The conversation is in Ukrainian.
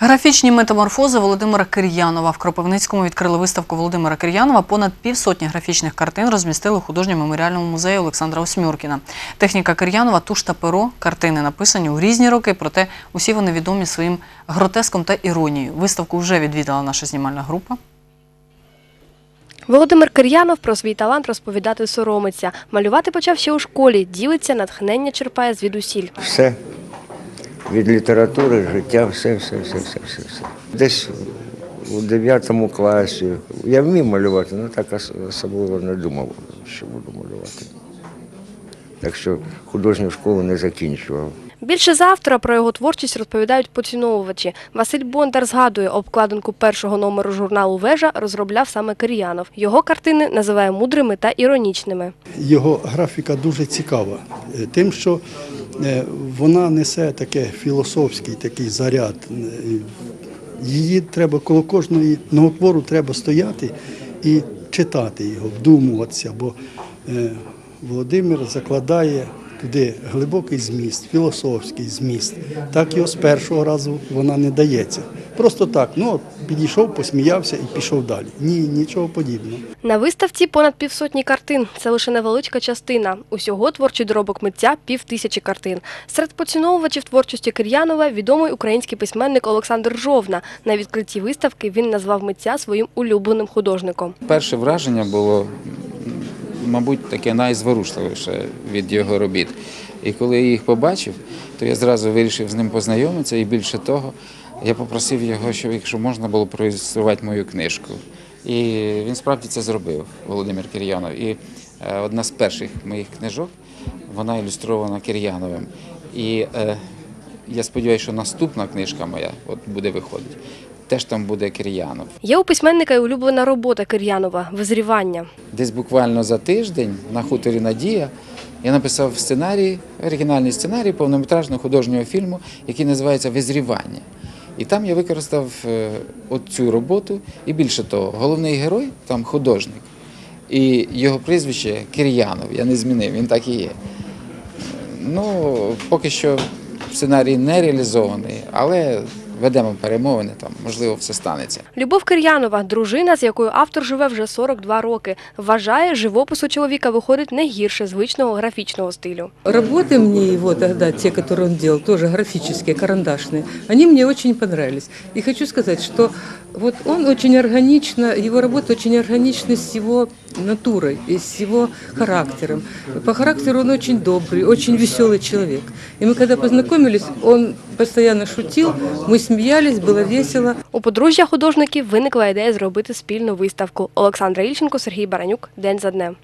Графічні метаморфози Володимира Кир'янова. В Кропивницькому відкрили виставку Володимира Кир'янова. Понад півсотні графічних картин розмістили у художньому меморіальному музеї Олександра Осьмюркіна. Техніка Кир'янова, туш та перо. Картини написані у різні роки, проте усі вони відомі своїм гротеском та іронією. Виставку вже відвідала наша знімальна група. Володимир Кир'янов про свій талант розповідати соромиться. Малювати почав ще у школі, ділиться, натхнення черпає звідусіль. Все. Від літератури, життя, все, все, все, все, все, все. Десь у 9 класі. Я вмів малювати, але так ос- особливо не думав, що буду малювати. Так що художню школу не закінчував. Більше завтра про його творчість розповідають поціновувачі. Василь Бондар згадує, обкладинку першого номеру журналу Вежа розробляв саме Кир'янов. Його картини називає мудрими та іронічними. Його графіка дуже цікава, е, тим, що вона несе таке філософський такий заряд. Е, Її треба коло кожної новотвору треба стояти і читати його, вдумуватися, бо е, Володимир закладає туди глибокий зміст, філософський зміст. Так його з першого разу вона не дається. Просто так, ну підійшов, посміявся і пішов далі. Ні, нічого подібного. На виставці понад півсотні картин. Це лише невеличка частина. Усього творчий доробок митця пів тисячі картин. Серед поціновувачів творчості Кир'янова відомий український письменник Олександр Жовна. На відкритті виставки він назвав митця своїм улюбленим художником. Перше враження було, мабуть, таке найзворушливіше від його робіт. І коли я їх побачив, то я зразу вирішив з ним познайомитися, і більше того, я попросив його, щоб якщо можна було проілюструвати мою книжку. І він справді це зробив, Володимир Кир'янов. І е, одна з перших моїх книжок, вона ілюстрована Кир'яновим. І е, я сподіваюся, що наступна книжка моя от буде виходити. Теж там буде Кир'янов. Є у письменника і улюблена робота Кир'янова Визрівання. Десь буквально за тиждень на хуторі Надія я написав сценарій, оригінальний сценарій повнометражного художнього фільму, який називається Визрівання. І там я використав е, цю роботу. І більше того, головний герой там художник. І його прізвище Кир'янов. Я не змінив, він так і є. Ну, поки що сценарій не реалізований, але ведемо перемовини, там, можливо, все станеться. Любов Кир'янова, дружина, з якою автор живе вже 42 роки, вважає, живопис у чоловіка виходить не гірше звичного графічного стилю. Работы мне его тогда, те, которые он делал, тоже графические, карандашные, они мне очень понравились. И хочу сказать, что вот он очень органично, его работа очень органична с его натурой, и с его характером. По характеру он очень добрый, очень веселый человек. И мы когда познакомились, он постоянно шутил, мы смеялись, було весело. У подружжя художників виникла ідея зробити спільну виставку. Олександра Ільченко, Сергій Баранюк. День за днем.